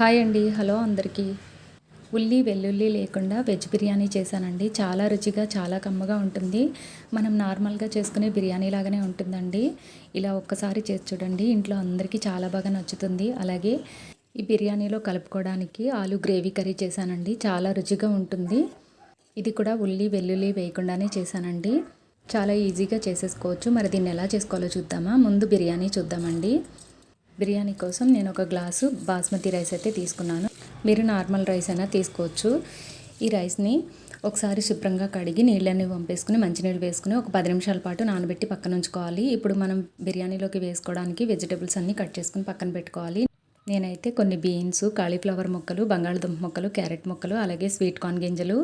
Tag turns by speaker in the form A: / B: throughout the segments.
A: Hi అండి. Hello అందరికీ. ఉల్లి వెల్లుల్లి లేకుండా వెజ్ బిర్యానీ చేశానండి. చాలా రుచిగా చాలా కమ్మగా ఉంటుంది. మనం నార్మల్గా చేసుకునే బిర్యానీ లాగానే ఉంటుందండి. ఇలా ఒక్కసారి చేసి చూడండి. ఇంట్లో అందరికీ చాలా బాగా నచ్చుతుంది. అలాగే ఈ బిర్యానీలో కలుపుకోవడానికి ఆలు గ్రేవీ కర్రీ చేశానండి. చాలా రుచిగా ఉంటుంది. ఇది కూడా ఉల్లి వెల్లుల్లి వేయకుండానే చేశానండి. చాలా ఈజీగా చేసేసుకోవచ్చు. మరి దీన్ని ఎలా చేసుకోవాలో చూద్దామా? ముందు బిర్యానీ చూద్దామండి. బిర్యానీ కోసం నేను ఒక గ్లాసు బాస్మతి రైస్ అయితే తీసుకున్నాను. మీరు నార్మల్ రైస్ అయినా తీసుకోవచ్చు. ఈ రైస్ని ఒకసారి శుభ్రంగా కడిగి నీళ్ళని పంపేసుకుని మంచినీళ్ళు వేసుకుని ఒక పది నిమిషాల పాటు నానబెట్టి పక్కన ఉంచుకోవాలి. ఇప్పుడు మనం బిర్యానీలోకి వేసుకోవడానికి వెజిటేబుల్స్ అన్నీ కట్ చేసుకుని పక్కన పెట్టుకోవాలి. నేనైతే కొన్ని బీన్స్ కాలీఫ్లవర్ మొక్కలు బంగాళదుంప మొక్కలు క్యారెట్ మొక్కలు అలాగే స్వీట్ కార్న్ గింజలు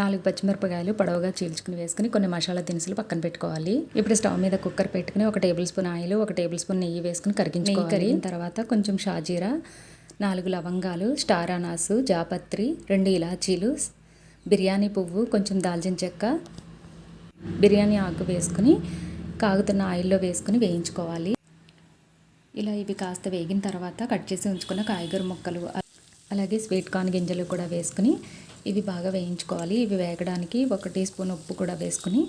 A: నాలుగు పచ్చిమిరపకాయలు పొడవుగా చీల్చుకుని వేసుకుని కొన్ని మసాలా దినుసులు పక్కన పెట్టుకోవాలి. ఇప్పుడు స్టవ్ మీద కుక్కర్ పెట్టుకుని ఒక టేబుల్ స్పూన్ ఆయిల్ ఒక టేబుల్ స్పూన్ నెయ్యి వేసుకుని కరిగించుకోవాలి. కరిగిన తర్వాత కొంచెం షాజీరా నాలుగు లవంగాలు స్టార్ అనాసు జాపత్రి రెండు ఇలాచీలు బిర్యానీ పువ్వు కొంచెం దాల్చిన చెక్క బిర్యానీ ఆకు వేసుకుని కాగుతున్న ఆయిల్లో వేసుకుని వేయించుకోవాలి. ఇలా ఇవి కాస్త వేగిన తర్వాత కట్ చేసి ఉంచుకున్న కాయగూర ముక్కలు అలాగే స్వీట్ కార్న్ గింజలు కూడా వేసుకుని ఇవి బాగా వేయించుకోవాలి. ఇవి వేగడానికి ఒక టీ స్పూన్ ఉప్పు కూడా వేసుకుని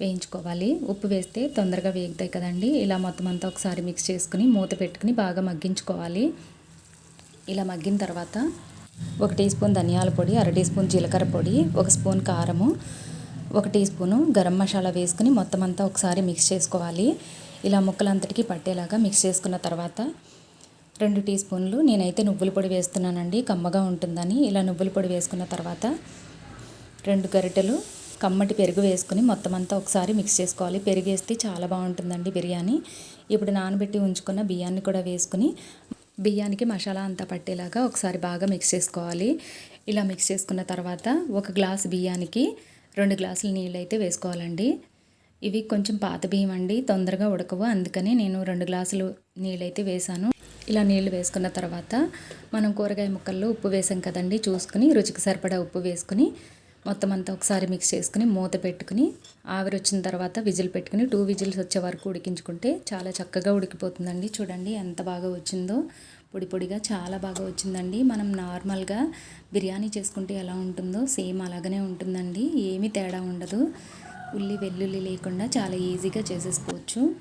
A: వేయించుకోవాలి. ఉప్పు వేస్తే తొందరగా వేగుతాయి కదండి. ఇలా మొత్తం అంతా ఒకసారి మిక్స్ చేసుకుని మూత పెట్టుకుని బాగా మగ్గించుకోవాలి. ఇలా మగ్గిన తర్వాత ఒక టీ స్పూన్ ధనియాల పొడి అర టీ స్పూన్ జీలకర్ర పొడి ఒక స్పూన్ కారము ఒక టీ స్పూను గరం మసాలా వేసుకుని మొత్తం అంతా ఒకసారి మిక్స్ చేసుకోవాలి. ఇలా ముక్కలంతటికి పట్టేలాగా మిక్స్ చేసుకున్న తర్వాత రెండు టీ స్పూన్లు నేనైతే నువ్వుల పొడి వేస్తున్నానండి కమ్మగా ఉంటుందని. ఇలా నువ్వుల పొడి వేసుకున్న తర్వాత రెండు గరిటెలు కమ్మటి పెరుగు వేసుకుని మొత్తం అంతా ఒకసారి మిక్స్ చేసుకోవాలి. పెరుగు వేస్తే చాలా బాగుంటుందండి బిర్యానీ. ఇప్పుడు నానబెట్టి ఉంచుకున్న బియ్యాన్ని కూడా వేసుకుని బియ్యానికి మసాలా అంతా పట్టేలాగా ఒకసారి బాగా మిక్స్ చేసుకోవాలి. ఇలా మిక్స్ చేసుకున్న తర్వాత ఒక గ్లాస్ బియ్యానికి రెండు గ్లాసులు నీళ్ళు అయితే వేసుకోవాలండి. ఇవి కొంచెం పాత బియ్యం అండి తొందరగా ఉడకవు. అందుకని నేను రెండు గ్లాసులు నీళ్ళైతే వేసాను ఇలా నీళ్ళు వేసుకున్న తర్వాత మనం కూరగాయ ముక్కల్లో ఉప్పు వేసాం కదండి చూసుకుని రుచికి సరిపడా ఉప్పు వేసుకుని మొత్తం అంతా ఒకసారి మిక్స్ చేసుకుని మూత పెట్టుకుని ఆవిరి వచ్చిన తర్వాత విజిల్ పెట్టుకుని టూ విజిల్స్ వచ్చే వరకు ఉడికించుకుంటే చాలా చక్కగా ఉడికిపోతుందండి. చూడండి ఎంత బాగా వచ్చిందో. పొడి పొడిగా చాలా బాగా వచ్చిందండి. మనం నార్మల్గా బిర్యానీ చేసుకుంటే ఎలా ఉంటుందో సేమ్ అలాగనే ఉంటుందండి. ఏమీ తేడా ఉండదు. ఉల్లి వెల్లుల్లి లేకుండా చాలా ఈజీగా చేసేసుకోవచ్చు.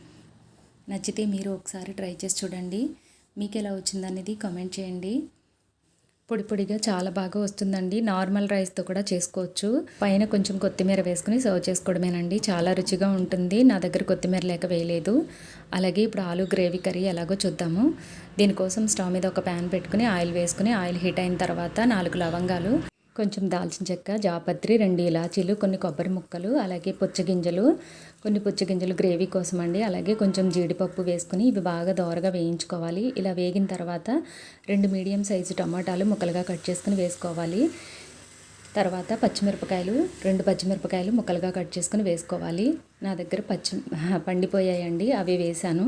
A: నచ్చితే మీరు ఒకసారి ట్రై చేసి చూడండి. మీకు ఎలా వచ్చిందనేది కామెంట్ చేయండి. పొడి పొడిగా చాలా బాగా వస్తుందండి. నార్మల్ రైస్తో కూడా చేసుకోవచ్చు. పైన కొంచెం కొత్తిమీర వేసుకుని సర్వ్ చేసుకోవడమేనండి. చాలా రుచిగా ఉంటుంది. నా దగ్గర కొత్తిమీర లేక వేయలేదు. అలాగే ఇప్పుడు ఆలు గ్రేవీ కర్రీ ఎలాగో చూద్దాము. దీనికోసం స్టవ్ మీద ఒక ప్యాన్ పెట్టుకుని ఆయిల్ వేసుకుని ఆయిల్ హీట్ అయిన తర్వాత నాలుగు లవంగాలు కొంచెం దాల్చిన చెక్క జాపత్రి రెండు ఇలాచీలు కొన్ని కొబ్బరి ముక్కలు అలాగే పుచ్చగింజలు కొన్ని పుచ్చగింజలు గ్రేవీ కోసం అండి. అలాగే కొంచెం జీడిపప్పు వేసుకుని ఇవి బాగా దోరగా వేయించుకోవాలి. ఇలా వేగిన తర్వాత రెండు మీడియం సైజు టమాటాలు ముక్కలుగా కట్ చేసుకుని వేసుకోవాలి. తర్వాత పచ్చిమిరపకాయలు రెండు పచ్చిమిరపకాయలు ముక్కలుగా కట్ చేసుకుని వేసుకోవాలి. నా దగ్గర పచ్చి పండిపోయాయండి. అవి వేసాను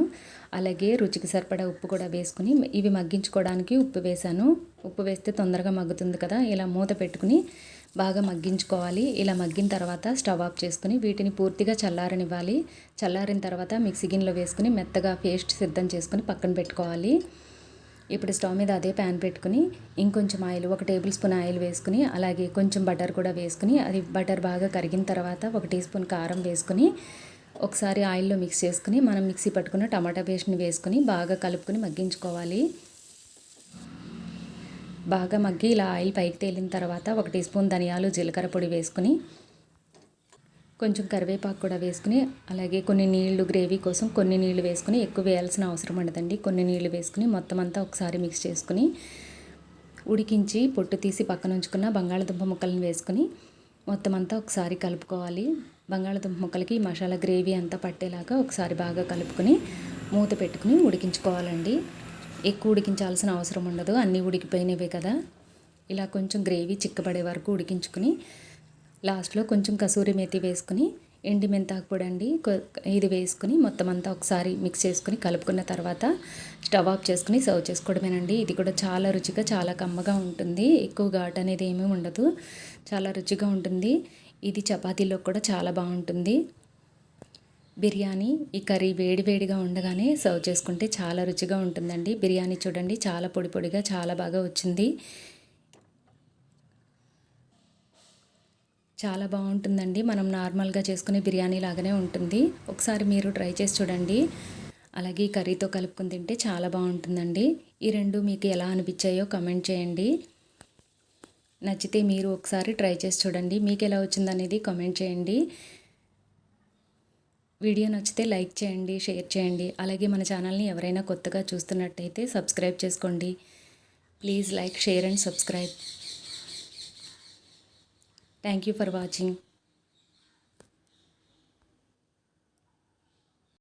A: అలాగే రుచికి సరిపడా ఉప్పు కూడా వేసుకుని ఇవి మగ్గించుకోవడానికి ఉప్పు వేసాను ఉప్పు వేస్తే తొందరగా మగ్గుతుంది కదా ఇలా మూత పెట్టుకుని బాగా మగ్గించుకోవాలి. ఇలా మగ్గిన తర్వాత స్టవ్ ఆఫ్ చేసుకుని వీటిని పూర్తిగా చల్లారనివ్వాలి. చల్లారిన తర్వాత మిక్సీ గిన్నెలో వేసుకుని మెత్తగా పేస్ట్ సిద్ధం చేసుకుని పక్కన పెట్టుకోవాలి. ఇప్పుడు స్టవ్ మీద అదే ప్యాన్ పెట్టుకుని ఇంకొంచెం ఆయిల్ ఒక టేబుల్ స్పూన్ ఆయిల్ వేసుకుని అలాగే కొంచెం బటర్ కూడా వేసుకుని అది బటర్ బాగా కరిగిన తర్వాత ఒక టీ స్పూన్ కారం వేసుకుని ఒకసారి ఆయిల్లో మిక్స్ చేసుకుని మనం మిక్సీ పట్టుకున్న టమాటా పేస్ట్ని వేసుకుని బాగా కలుపుకొని మగ్గించుకోవాలి. బాగా మగ్గి ఇలా ఆయిల్ పైకి తేలిన తర్వాత ఒక టీ స్పూన్ ధనియాలు జీలకర్ర పొడి వేసుకుని కొంచెం కరివేపాకు కూడా వేసుకుని అలాగే కొన్ని నీళ్ళు గ్రేవీ కోసం కొన్ని నీళ్ళు వేసుకుని ఎక్కువ వేయాల్సిన అవసరం ఉండదండి. కొన్ని నీళ్ళు వేసుకుని మొత్తం అంతా ఒకసారి మిక్స్ చేసుకుని ఉడికించి పొట్టు తీసి పక్కన ఉంచుకున్న బంగాళదుంప ముక్కలను వేసుకుని మొత్తం అంతా ఒకసారి కలుపుకోవాలి. బంగాళదుంప ముక్కలకి మసాలా గ్రేవీ అంతా పట్టేలాగా ఒకసారి బాగా కలుపుకొని మూత పెట్టుకుని ఉడికించుకోవాలండి. ఎక్కువ ఉడికించాల్సిన అవసరం ఉండదు. అన్నీ ఉడికిపోయినవే కదా. ఇలా కొంచెం గ్రేవీ చిక్కబడే వరకు ఉడికించుకుని లాస్ట్లో కొంచెం కసూరి మేతి వేసుకుని ఎండి మెంతాకు పొడి అండి ఇది వేసుకుని మొత్తం అంతా ఒకసారి మిక్స్ చేసుకుని కలుపుకున్న తర్వాత స్టవ్ ఆఫ్ చేసుకుని సర్వ్ చేసుకోవడమేనండి. ఇది కూడా చాలా రుచిగా చాలా కమ్మగా ఉంటుంది. ఎక్కువ ఘాట్ అనేది ఏమీ ఉండదు. చాలా రుచిగా ఉంటుంది. ఇది చపాతీలో కూడా చాలా బాగుంటుంది. బిర్యానీ ఈ కర్రీ వేడి వేడిగా ఉండగానే సర్వ్ చేసుకుంటే చాలా రుచిగా ఉంటుందండి. బిర్యానీ చూడండి చాలా పొడి పొడిగా చాలా బాగా వచ్చింది. చాలా బాగుంటుందండి. మనం నార్మల్గా చేసుకునే బిర్యానీ లాగానే ఉంటుంది. ఒకసారి మీరు ట్రై చేసి చూడండి. అలాగే ఈ కర్రీతో కలుపుకొని తింటే చాలా బాగుంటుందండి. ఈ రెండు మీకు ఎలా అనిపించాయో కమెంట్ చేయండి. నచ్చితే మీరు ఒకసారి ట్రై చేసి చూడండి. మీకు ఎలా వచ్చిందనేది కమెంట్ చేయండి. వీడియో నచ్చితే లైక్ చేయండి షేర్ చేయండి. అలాగే మన ఛానల్ని ఎవరైనా కొత్తగా చూస్తున్నట్టయితే సబ్స్క్రైబ్ చేసుకోండి. Please like share and subscribe. Thank you for watching